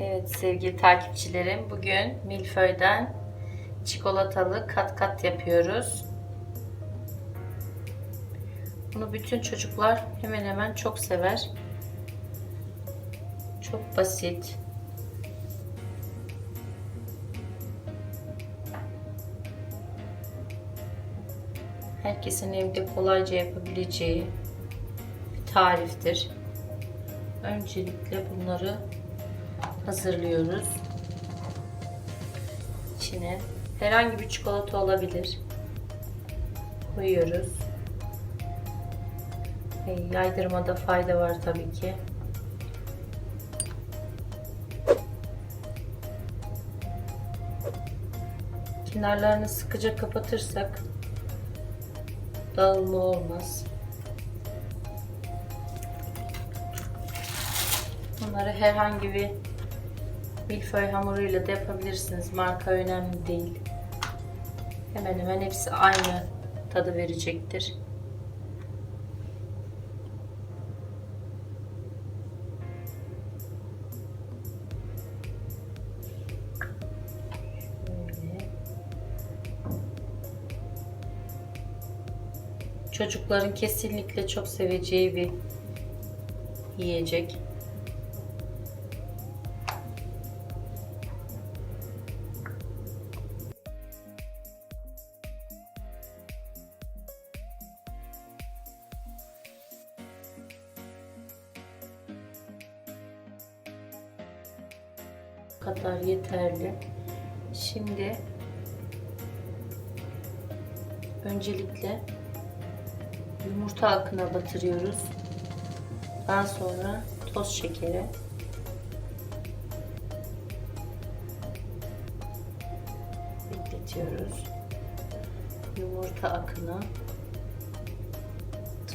Evet sevgili takipçilerim bugün milföyden çikolatalı kat kat yapıyoruz. Bunu bütün çocuklar hemen hemen çok sever. Çok basit. Herkesin evde kolayca yapabileceği bir tariftir. Öncelikle bunları hazırlıyoruz. İçine herhangi bir çikolata olabilir. Koyuyoruz. Ve yaydırmada fayda var tabii ki. Kenarlarını sıkıca kapatırsak dağılma olmaz. Bunları herhangi bir milföy hamuruyla da yapabilirsiniz. Marka önemli değil. Hemen hemen hepsi aynı tadı verecektir. Çocukların kesinlikle çok seveceği bir yiyecek. Kadar yeterli. Şimdi öncelikle yumurta akına batırıyoruz. Daha sonra toz şekeri. Bekletiyoruz. Yumurta akını.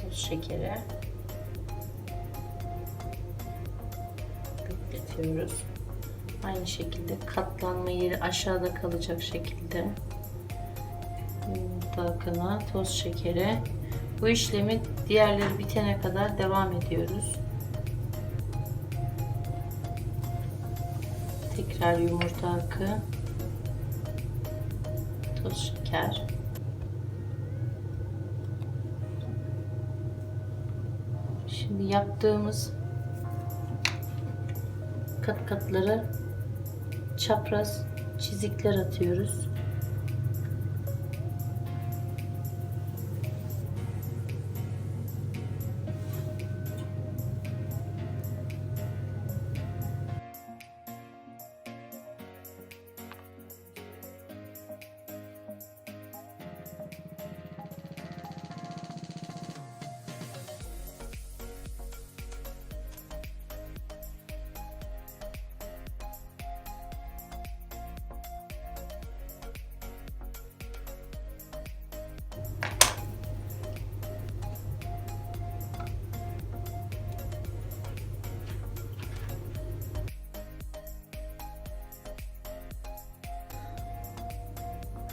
Toz şekeri. Bekletiyoruz. Aynı şekilde katlanma yeri aşağıda kalacak şekilde yumurta akına, toz şekeri. Bu işlemi diğerleri bitene kadar devam ediyoruz. Tekrar yumurta akı, toz şeker. Şimdi yaptığımız kat katları çapraz çizikler atıyoruz.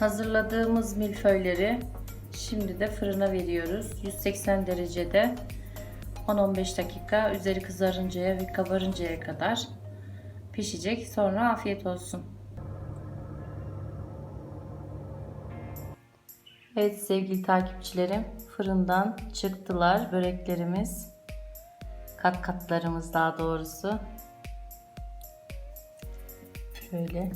Hazırladığımız milföyleri şimdi de fırına veriyoruz. 180 derecede 10-15 dakika üzeri kızarıncaya ve kabarıncaya kadar pişecek. Sonra afiyet olsun. Evet sevgili takipçilerim fırından çıktılar böreklerimiz. Kat katlarımız daha doğrusu. Şöyle